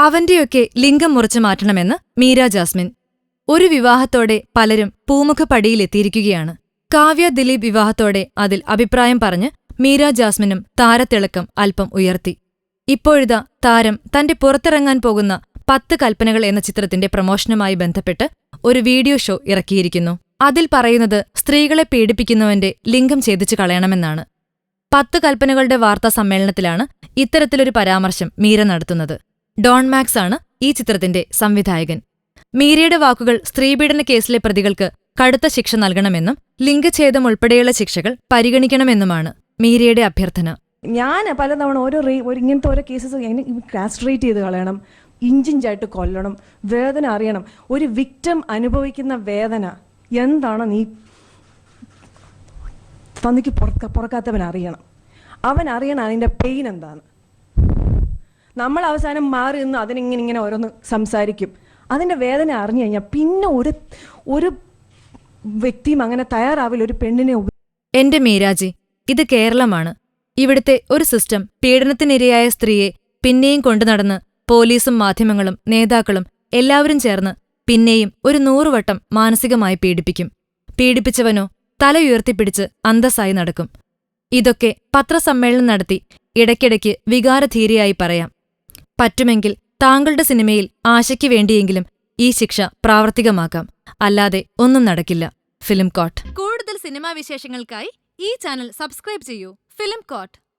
അവന്റെയൊക്കെ ലിംഗം മുറിച്ചു മാറ്റണമെന്ന് മീര ജാസ്മിൻ. ഒരു വിവാഹത്തോടെ പലരും പൂമുഖപ്പടിയിലെത്തിയിരിക്കുകയാണ്. കാവ്യ ദിലീപ് വിവാഹത്തോടെ അതിൽ അഭിപ്രായം പറഞ്ഞ് മീര ജാസ്മിനും താരത്തിളക്കം അല്പം ഉയർത്തി. ഇപ്പോഴിതാ താരം തന്റെ പുറത്തിറങ്ങാൻ പോകുന്ന പത്ത് കൽപ്പനകൾ എന്ന ചിത്രത്തിന്റെ പ്രമോഷനുമായി ബന്ധപ്പെട്ട് ഒരു വീഡിയോ ഷോ ഇറക്കിയിരിക്കുന്നു. അതിൽ പറയുന്നത് സ്ത്രീകളെ പീഡിപ്പിക്കുന്നവന്റെ ലിംഗം ഛേദിച്ചു കളയണമെന്നാണ്. പത്ത് കൽപ്പനകളുടെ വാർത്താ സമ്മേളനത്തിലാണ് ഇത്തരത്തിലൊരു പരാമർശം മീര നടത്തുന്നത്. ഡോൺ മാക്സ് ആണ് ഈ ചിത്രത്തിന്റെ സംവിധായകൻ. മീരയുടെ വാക്കുകൾ സ്ത്രീപീഡന കേസിലെ പ്രതികൾക്ക് കടുത്ത ശിക്ഷ നൽകണമെന്നും ലിംഗഛേദം ഉൾപ്പെടെയുള്ള ശിക്ഷകൾ പരിഗണിക്കണമെന്നുമാണ് മീരയുടെ അഭ്യർത്ഥന. ഞാൻ പലതവണ ഓരോ റേ ഇങ്ങനത്തെ ഓരോ കേസസ് കാസ്ട്രേറ്റ് ചെയ്ത് കളയണം ഇഞ്ചിഞ്ചായിട്ട് കൊല്ലണം വേദന അറിയണം ഒരു വിക്റ്റം അനുഭവിക്കുന്ന വേദന എന്താണ് നീ തന്നിക്ക് പുറക്ക പുറക്കാത്തവൻ അറിയണം അവൻ അറിയണം അതിന്റെ പെയിൻ എന്താണ്? നമ്മൾ അവസാനം മാറി നിന്ന് അതിനിങ്ങനെ ഇങ്ങനെ ഓരോന്ന് സംസാരിക്കും. അതിന്റെ വേദന അറിഞ്ഞു കഴിഞ്ഞാൽ പിന്നെ ഒരു ഒരു വ്യക്തിയും അങ്ങനെ തയ്യാറാവില്ല. ഒരു പെണ്ണിനെ എന്റെ മീരാജി ഇത് കേരളമാണ്. ഇവിടുത്തെ ഒരു സിസ്റ്റം പീഡനത്തിനിരയായ സ്ത്രീയെ പിന്നെയും കൊണ്ടുനടന്ന് പോലീസും മാധ്യമങ്ങളും നേതാക്കളും എല്ലാവരും ചേർന്ന് പിന്നെയും ഒരു നൂറുവട്ടം മാനസികമായി പീഡിപ്പിക്കും. പീഡിപ്പിച്ചവനോ തലയുയർത്തിപ്പിടിച്ച് അന്തസ്സായി നടക്കും. ഇതൊക്കെ പത്രസമ്മേളനം നടത്തി ഇടയ്ക്കിടയ്ക്ക് വികാരധീരയായി പറയാം. പറ്റുമെങ്കിൽ താങ്കളുടെ സിനിമയിൽ ആശയ്ക്ക് വേണ്ടിയെങ്കിലും ഈ ശിക്ഷ പ്രാവർത്തികമാക്കാം. അല്ലാതെ ഒന്നും നടക്കില്ല. ഫിലിം കോട്ട്. കൂടുതൽ സിനിമാ വിശേഷങ്ങൾക്കായി ഈ ചാനൽ സബ്സ്ക്രൈബ് ചെയ്യൂ. Film court.